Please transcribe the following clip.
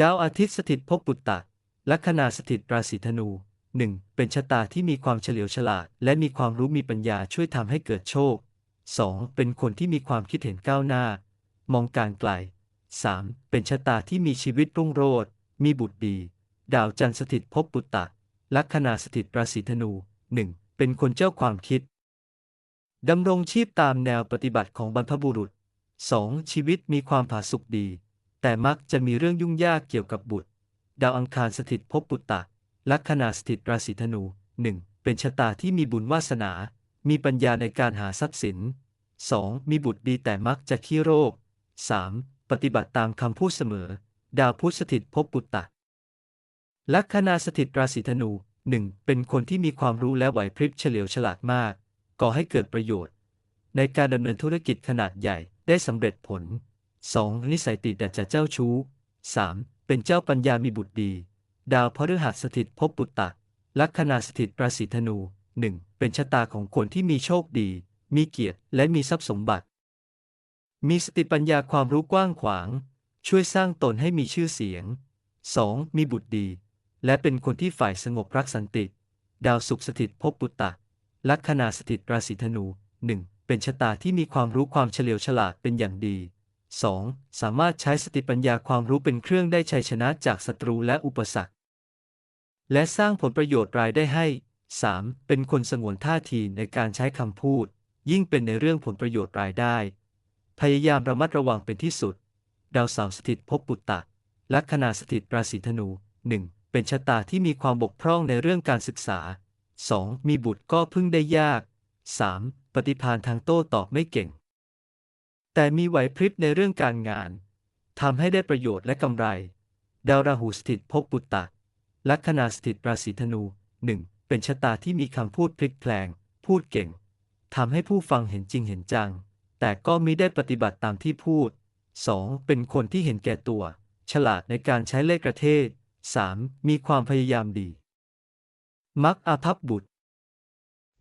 ดาวอาทิตย์สถิตภพปุตตะ ลัคนาสถิตราศีธนู 1. เป็นชะตาที่มีความเฉลียวฉลาด และมีความรู้มีปัญญาช่วยทำให้เกิดโชค 2. เป็นคนที่มีความคิดเห็นก้าวหน้า มองการไกล 3. เป็นชะตาที่มีชีวิตรุ่งโรจน์มีบุตรดี ดาวจันทร์สถิตภพปุตตะ ลัคนาสถิตราศีธนู 1. เป็นคนเจ้าความคิดดำรงชีพตามแนวปฏิบัติของบรรพบุรุษ 2. ชีวิตมีความผาสุกดี แต่มักจะมีเรื่องยุ่งยากเกี่ยวกับบุตร ดาวอังคารสถิตภพปุตตะ ลัคนาสถิตราศีธนู 1. เป็นชะตาที่มีบุญวาสนา มีปัญญาในการหาทรัพย์สิน 2. มีบุตรดีแต่มักจะขี้โรค 3. ปฏิบัติตามคำพูดเสมอ ดาวพุธสถิตภพปุตตะ ลัคนาสถิตราศีธนู 1. เป็นคนที่มีความรู้และไหวพริบเฉลียวฉลาดมาก ก่อให้เกิดประโยชน์ ในการดำเนินธุรกิจขนาดใหญ่ได้สำเร็จผล 2. นิสัยติดแต่จะเจ้าชู้ 3. เป็นเจ้าปัญญามีบุตรดี ดาวพฤหัสสถิตภพปุตตะ ลัคนาสถิตราศีธนู 1. เป็นชะตาของคนที่มีโชคดี มีเกียรติ และมีทรัพย์สมบัติ มีสติปัญญาความรู้กว้างขวาง ช่วยสร้างตนให้มีชื่อเสียง 2. มีบุตรดี และเป็นคนที่ฝ่ายสงบรักสันติ ดาวศุกร์สถิตภพปุตตะ ลัคนาสถิตราศีธนู 1. เป็นชะตาที่มีความรู้ความเฉลียวฉลาดเป็นอย่างดี 2. สามารถใช้สติปัญญาความรู้เป็นเครื่องได้ชัยชนะจากศัตรูและอุปสรรค และสร้างผลประโยชน์รายได้ให้ 3. เป็นคนสงวนท่าทีในการใช้คำพูด ยิ่งเป็นในเรื่องผลประโยชน์รายได้ พยายามระมัดระวังเป็นที่สุด ดาวเสาร์สถิตภพปุตตะลัคนาสถิตราศีธนู 1. เป็นชะตาที่มีความบกพร่องในเรื่องการศึกษา 2. มีบุตรก็พึ่งได้ยาก 3. ปฏิภาณทางโต้ตอบไม่เก่ง แต่มีไหวพริบในเรื่องการงานทำให้ได้ประโยชน์และกำไร ดาวราหูสถิตภพปุตตะ ลัคนาสถิตราศีธนู 1. เป็นชะตาที่มีคำพูดพลิกแพลง พูดเก่งทำให้ผู้ฟังเห็นจริงเห็นจัง แต่ก็มิได้ปฏิบัติตามที่พูด 2. เป็นคนที่เห็นแก่ตัว ฉลาดในการใช้เลขกระเทศ 3. มีความพยายามดี มักอาภัพบุตร